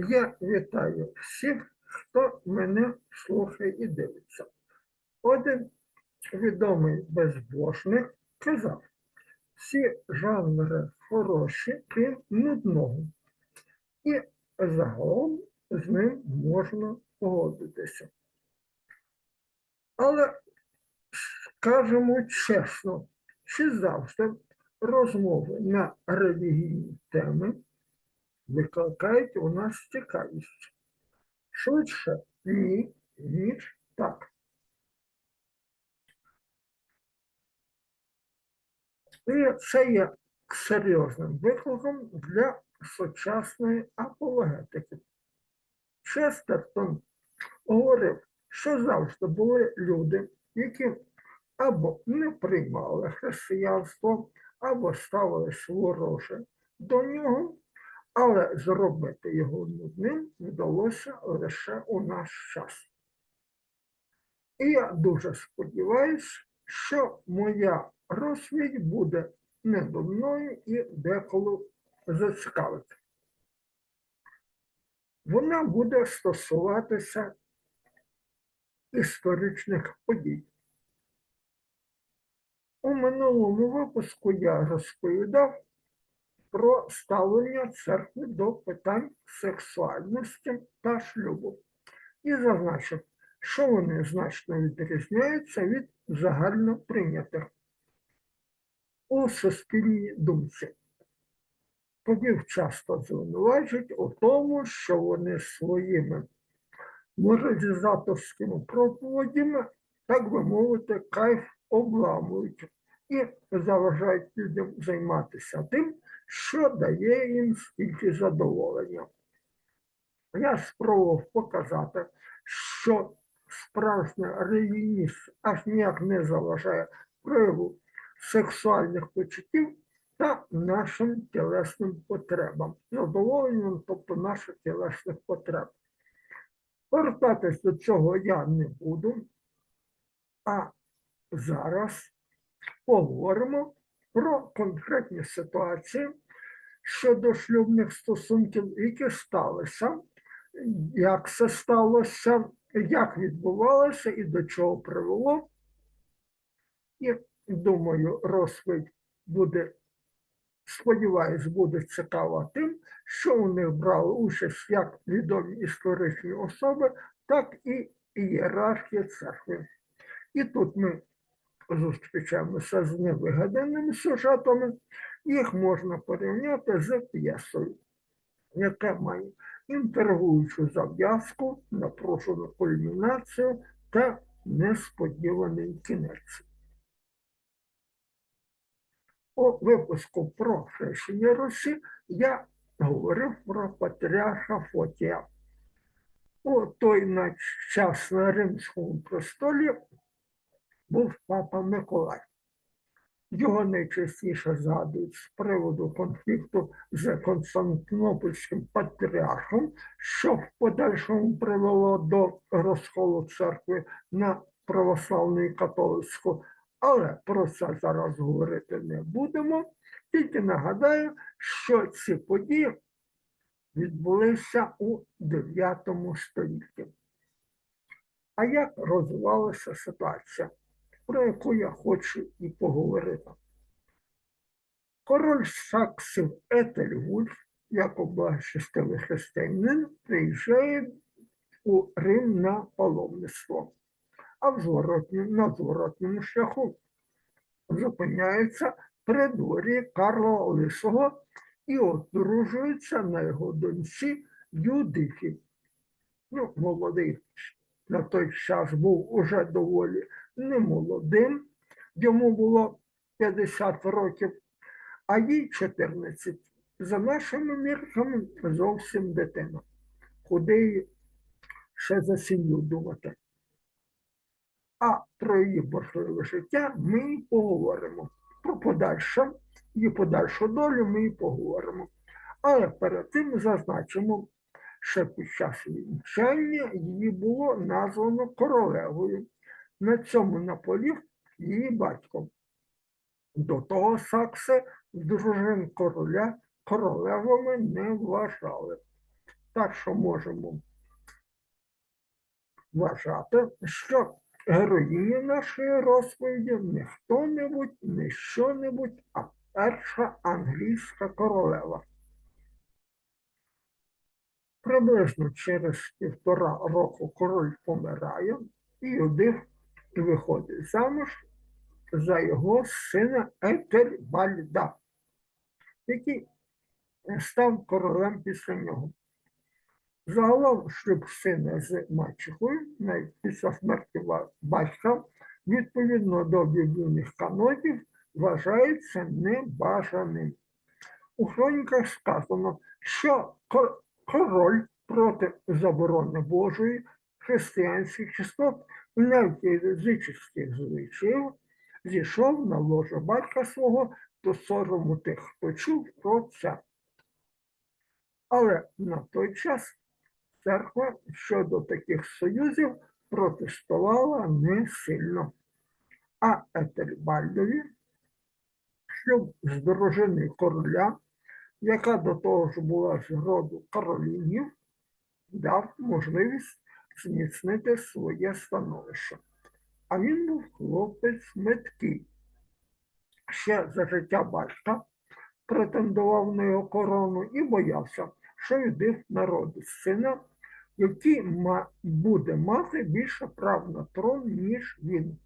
Я вітаю всіх, хто мене слухає і дивиться. Один відомий безбожник казав, всі жанри хороші, крім нудного. І загалом з ним можна погодитися. Але скажемо чесно, чи завжди розмови на релігійні теми викликають у нас цікавість. Швидше ні, ніж так. І це є серйозним викликом для сучасної апологетики. Честертон говорив, що завжди були люди, які або не приймали християнство, або ставились вороже до нього, але зробити його нудним вдалося лише у наш час. І я дуже сподіваюся, що моя розповідь буде не нудною і деколи зацікавить. Вона буде стосуватися історичних подій. У минулому випуску я розповідав про ставлення церкви до питань сексуальності та шлюбу. І зазначив, що вони значно відрізняються від загально прийнятих у суспільній думці. Подів часто звинувачують у тому, що вони своїми моралізаторськими проповідями, так би мовити, кайф обламують і заважають людям займатися тим, що дає їм стільки задоволення. Я спробував показати, що справжня релігійність аж ніяк не заважає прояву сексуальних почуттів та нашим тілесним потребам, задоволенням, тобто наших тілесних потреб. Повертатись до цього я не буду, а зараз поговоримо про конкретні ситуації щодо шлюбних стосунків, які сталися, як це сталося, як відбувалося і до чого привело. І думаю, розповідь буде, сподіваюсь, буде цікава тим, що у них брали участь як відомі історичні особи, так і ієрархія церкви. І тут ми зустрічаємося з невигаданими сюжетами, їх можна порівняти з п'єсою, яка має інтригуючу зав'язку, напрошену кульмінацію та несподіваний кінець. У випуску про хрещення Русі я говорив про патріарха Фотія. У той час на Римському престолі був папа Миколай. Його найчастіше згадують з приводу конфлікту з Константинопольським патріархом, що в подальшому привело до розколу церкви на православну і католицьку. Але про це зараз говорити не будемо. Тільки нагадаю, що ці події відбулися у 9 столітті. А як розвивалася ситуація, про яку я хочу і поговорити? Король Саксів Етельвульф, як облащистий християнин, приїжджає у Рим на паломництво а в зворотньому, на зворотньому шляху зупиняється при дворі Карла Лисого і одружується на його доньці Юдифі. Ну, молодий на той час був уже доволі немолодим, йому було 50 років, а їй 14. За нашими мірками зовсім дитина. Куди ще за сім'ю думати? А про її бурхливе життя ми і поговоримо. Про подальше її подальшу долю ми і поговоримо. Але перед тим зазначимо, що під час вінчання її було названо королевою. На цьому наполіг її батько. До того сакси дружин короля королевами не вважали. Так що можемо вважати, що героїня нашої розповіді не хто-небудь, не що-небудь, а перша англійська королева. Приблизно через півтора року король помирає, і Юдив виходить замуж за його сина Етербальда, який став королем після нього. Загалом шлюб сина з мачехою навіть після смерті батька, відповідно до біблійних канонів, вважається небажаним. У хроніках сказано, що король проти заборони Божої, християнських чистот навіть звичаїв зійшов на ложе батька свого до сорому тих, хто чув про це. Але на той час церква щодо таких союзів протестувала не сильно. А Етербальдові, шлюб з дружиною короля, яка до того ж була з роду королінів, дав можливість зміцнити своє становище. А він був хлопець меткий. Ще за життя батька претендував на його корону і боявся, що Юдив народить сина, який буде мати більше прав на трон, ніж він.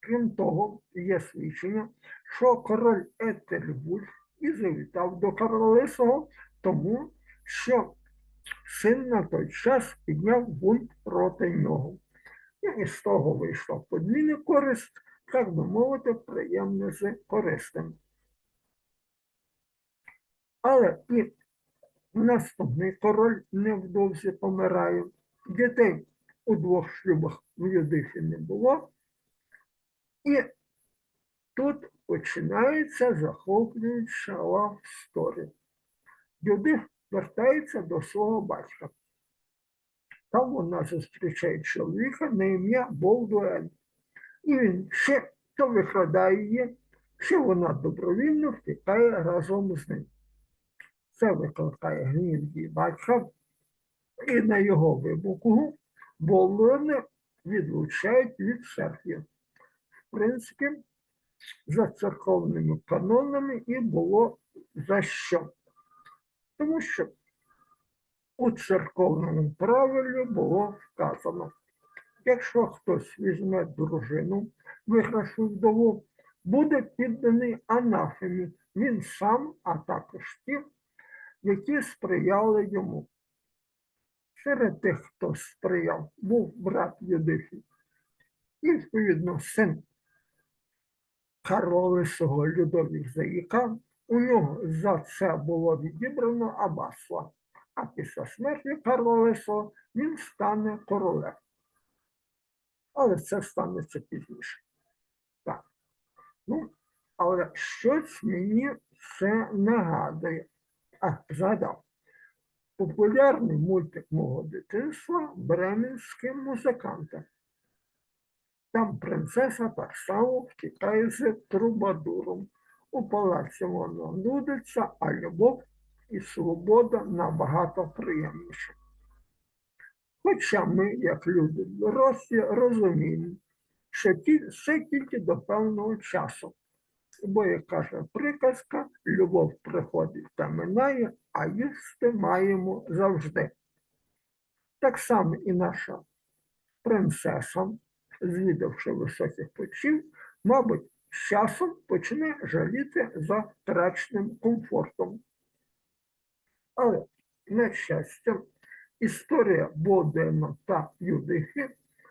Крім того, є свідчення, що король Етельвульф і завітав до королесого, тому що син на той час підняв бунт проти нього. І з того вийшла подвійна користь, так би мовити, приємне з корисним. Але і наступний король невдовзі помирає. Дітей у двох шлюбах в Юдифі не було. І тут починається захоплююча love story. Вертається до свого батька. Там вона зустрічає чоловіка на ім'я Болдуен. І він ще то викрадає її, ще вона добровільно втікає разом з ним. Це викликає гнів її батька, і на його вибуху Болдуена відлучають від церкви. В принципі, за церковними канонами і було за що. Тому що у церковному правилі було вказано, якщо хтось візьме дружину, виграшу вдову, буде підданий анафемі, він сам, а також ті, які сприяли йому. Серед тих, хто сприяв, був брат Юдифій. І, відповідно, син Каролисого Людовік Заїка, у нього за це було відібрано аббатство, а після смерті Карла Лисого він стане королем. Але це станеться пізніше. Так. Ну, але щось мені це нагадує. А, згадав. Популярний мультик мого дитинства Бременські музиканти. Там принцеса само втікає з трубадуром. У палаці воно нудиться, а любов і свобода набагато приємніше. Хоча ми, як люди дорослі, розуміємо, що це тільки до певного часу. Бо, як каже приказка, любов приходить та минає, а їсти маємо завжди. Так само і наша принцеса, звідавши високих почів, мабуть, з часом почне жаліти за втраченим комфортом. Але, на щастя, історія Бодена та Юдихи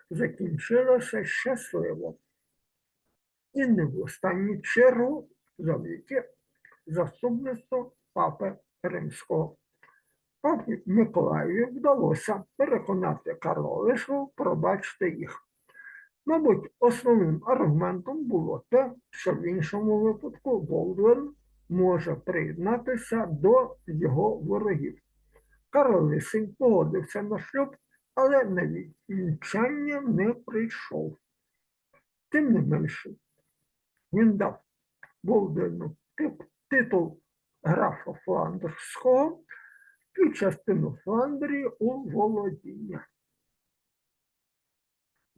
закінчилася щасливо. І не в останню чергу завдяки заступництву папи Римського. Папі Миколаєві вдалося переконати Карла Лишого пробачити їх. Мабуть, основним аргументом було те, що в іншому випадку Болдуин може приєднатися до його ворогів. Карл Лисий погодився на шлюб, але на вінчання не прийшов. Тим не менше, він дав Болдуину тип- титул графа Фландерського і частину Фландрії у володіння.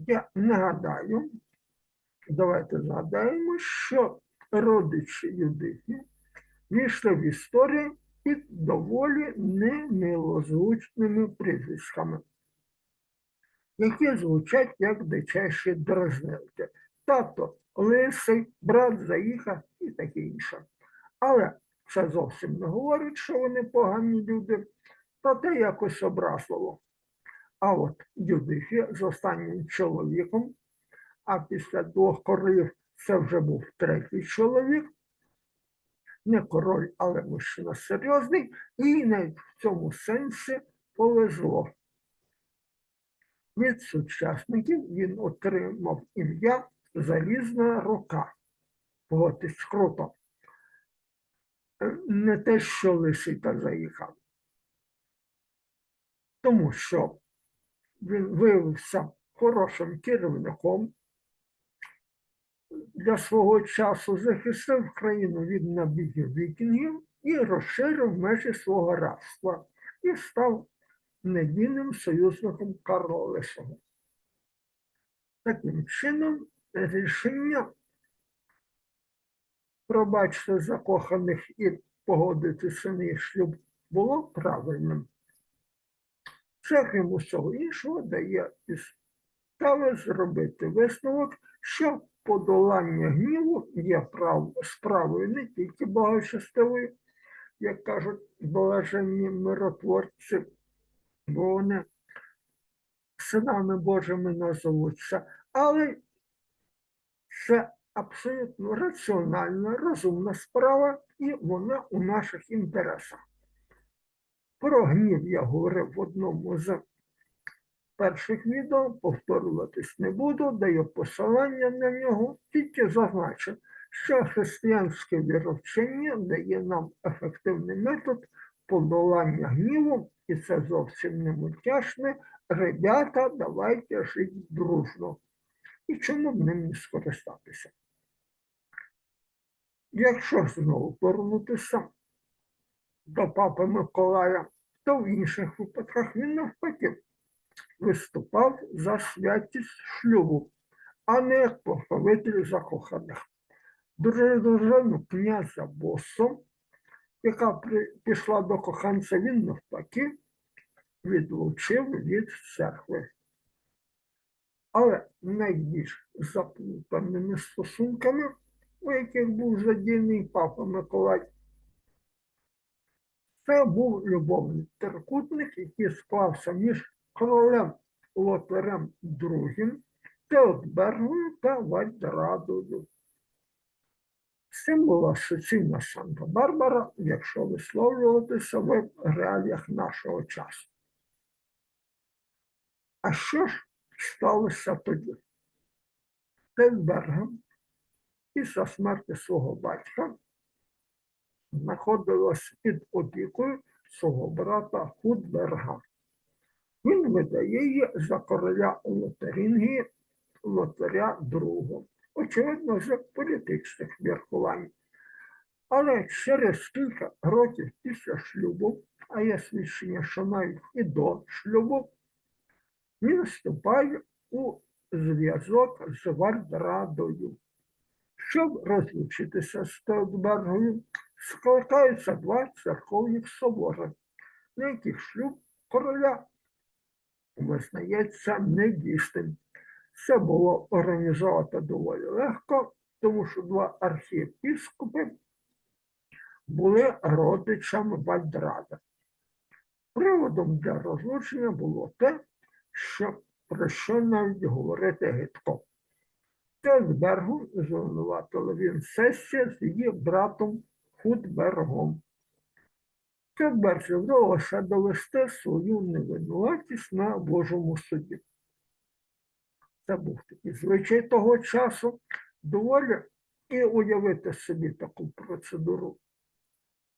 Я нагадаю, давайте згадаємо, що родичі Юдифі війшли в історію під доволі немилозвучними прізвиськами, які звучать як дичайші дразнилки. Тато лисий, брат заїхав і таке інше. Але це зовсім не говорить, що вони погані люди, проте якось образливо. А от Юдифі з останнім чоловіком, а після двох королів це вже був третій чоловік, не король, але мужчина серйозний, і навіть в цьому сенсі повезло. Від сучасників він отримав ім'я Залізна рука. Погодьтесь, круто. Не те, що лисий та заїхав. Тому що він виявився хорошим керівником для свого часу, захистив країну від набігів вікінгів і розширив межі свого рабства і став недійним союзником Карла Лисого. Таким чином, рішення пробачити закоханих і погодитися на їх шлюб було правильним. Це крім усього іншого дає підстави зробити висновок, що подолання гніву є прав, справою не тільки благочестивою, як кажуть блаженні миротворці, бо вони синами Божими назовуться, але це абсолютно раціональна, розумна справа, і вона у наших інтересах. Про гнів я говорив в одному з перших відео, повторюватись не буду, даю посилання на нього, тільки зазначу, що християнське віровчення дає нам ефективний метод подолання гніву, і це зовсім не мультяшне. Ребята, давайте жити дружно. І чому б ним не скористатися? Якщо знову повернутися до папи Миколая, то в інших випадках він навпаки виступав за святість шлюбу, а не як похвалитель закоханих. Дружину князя Босо, яка пішла до коханця, він навпаки відлучив від церкви. Але найбільш заплутаними стосунками, у яких був задійний папа Миколай, це був любовний трикутник, який склався між королем Лотарем II, Теотбергом та Вальдрадою. Цим була Санта-Барбара, якщо висловлюватися в реаліях нашого часу. А що ж сталося тоді? Теотбергом після смерті свого батька знаходилась під опікою свого брата Худберга. Він видає її за короля Лотарингії Лотаря II, очевидно, з політичних міркувань. Але через кілька років після шлюбу, а є свідчення, що навіть і до шлюбу, він вступає у зв'язок з Вальдрадою. Щоб розлучитися з Теодбергою, скликаються два церковних собори, на яких шлюб короля визнається недійсним. Це було організувати доволі легко, тому що два архієпіскопи були родичами Вальдрада. Приводом для розлучення було те, що про що навіть говорити гидко. Тесбергу звинуватили він сесія з її братом Худбергом. Тесберг вдалося довести свою невинуватість на Божому суді. Це був такий звичай того часу. Доволі і уявити собі таку процедуру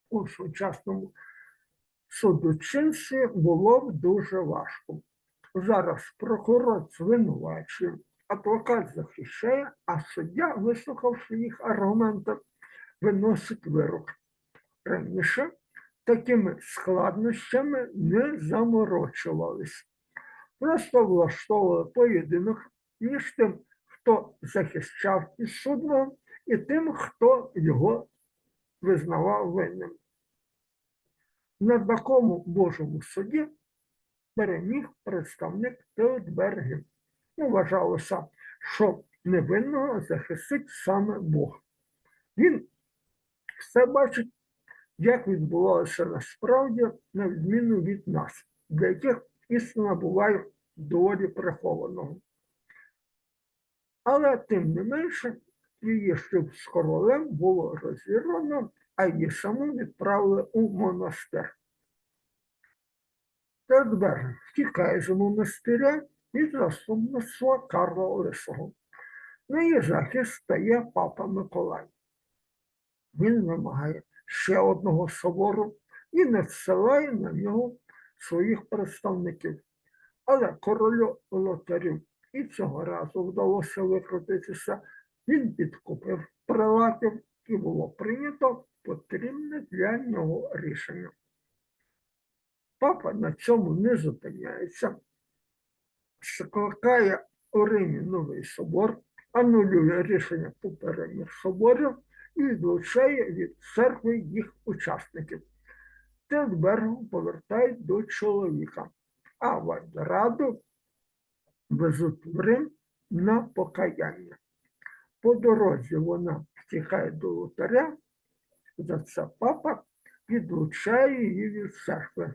у сучасному судочинстві було б дуже важко. Зараз прокурор звинувачує, адвокат захищає, а суддя, вислухавши їх аргументи, виносить вирок. Раніше такими складнощами не заморочувались. Просто влаштовували поєдинок між тим, хто захищав підсудного, і тим, хто його визнавав винним. На такому Божому суді переміг представник Теодбергів. Ну, Вважалося, що невинного захистить саме Бог. Він все бачить, як відбувалося насправді, на відміну від нас, для яких істина буває доволі прихованого. Але тим не менше, її шлюб з королем було розірвано, а її саму відправили у монастир. Тедберг втікає з монастиря від заступництва Карла Лисого. На її захист стає папа Миколай. Він вимагає ще одного собору і надсилає на нього своїх представників. Але королю лотарю і цього разу вдалося викрутитися. Він підкупив прилатів і було прийнято потрібне для нього рішення. Папа на цьому не зупиняється, скликає у Римі новий собор, анулює рішення попередніх соборів і відлучає від церкви їх учасників. Тедбергу повертають до чоловіка, а Вальдераду везуть в Рим на покаяння. По дорозі вона втікає до лотаря, за це папа відлучає її від церкви.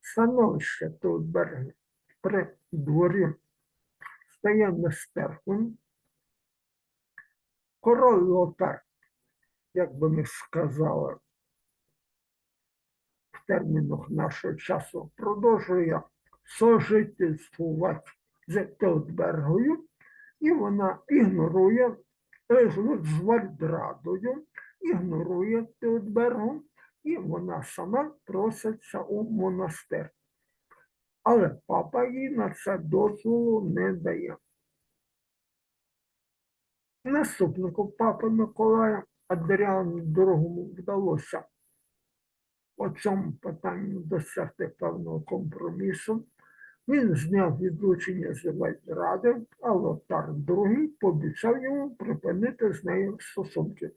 Становище Теодберга при дворі стає нестерпним. Король Лотар, як би ми сказали, в термінах нашого часу продовжує сожительствувати з Теодбергою, і вона ігнорує е, з Вальдрадою, ігнорує Теодбергу, і вона сама проситься у монастир. Але папа їй на це дозволу не дає. Наступнику папи Миколая Адріану II вдалося у цьому питанні досягти певного компромісу. Він зняв відлучення з Вальдради, а Лотар II пообіцяв йому припинити з нею стосунки.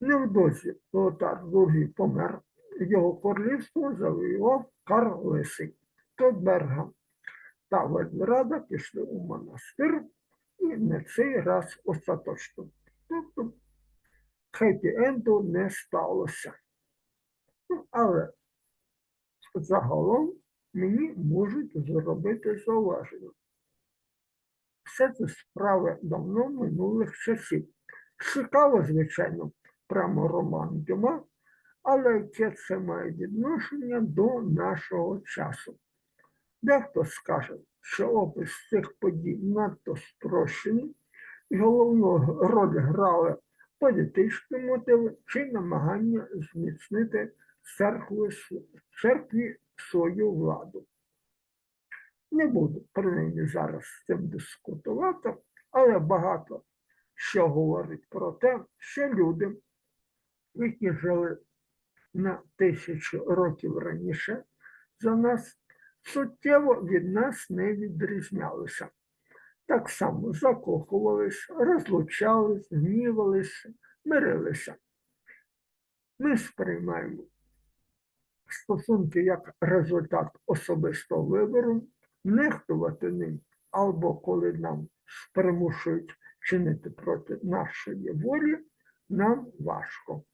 Невдовзі Лотар II помер, його королівство завоював Карл Лисий. Тодберга та Вальдрада пішли у монастир і на цей раз остаточно. Тобто хеппі-енду не сталося. Ну, але загалом мені можуть зробити зауваження. Все це справи давно минулих часів. Цікаво, звичайно, прямо роман Дюма, але яке це має відношення до нашого часу. Дехто скаже, що опис цих подій надто спрощений, і головну роль грали політичні мотиви чи намагання зміцнити церкви, церкві свою владу. Не буду принаймні зараз з цим дискутувати, але багато що говорить про те, що люди, які жили на тисячу років раніше за нас, суттєво від нас не відрізнялися. Так само закохувались, розлучались, гнівалися, мирилися. Ми сприймаємо стосунки як результат особистого вибору, нехтувати ним або коли нам примушують чинити проти нашої волі, нам важко.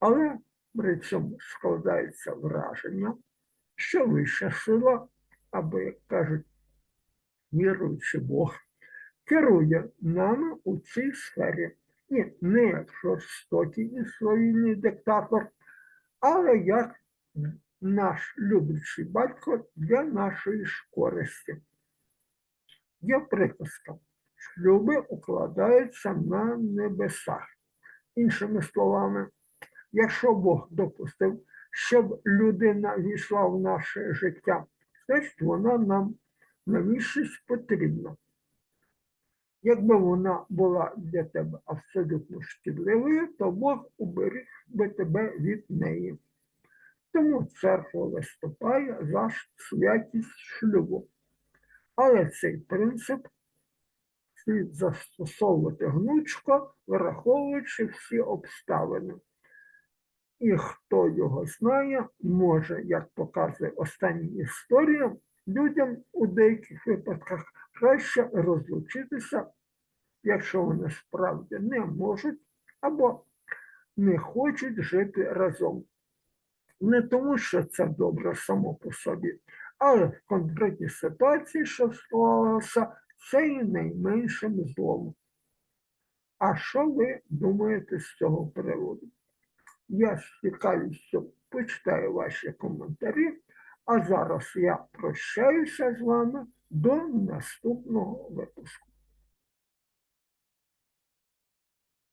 Але при цьому складається враження, що вища сила, або, як кажуть, віруючий Бог, керує нами у цій сфері. І не як жорстокий і свавільний диктатор, але як наш люблячий батько для нашої ж користі. Є приказка. Шлюби укладаються на небесах. Іншими словами, якщо Бог допустив, щоб людина війшла в наше життя, значить вона нам навіщось потрібна. Якби вона була для тебе абсолютно шкідливою, то Бог уберіг би тебе від неї. Тому церква виступає за святість шлюбу. Але цей принцип слід застосовувати гнучко, враховуючи всі обставини. І хто його знає, може, як показує остання історія, людям у деяких випадках краще розлучитися, якщо вони справді не можуть або не хочуть жити разом. Не тому, що це добре само по собі, але в конкретній ситуації, що склалося, це і найменшим злом. А що ви думаєте з цього приводу? Я з цікавістю почитаю ваші коментарі, а зараз я прощаюся з вами до наступного випуску.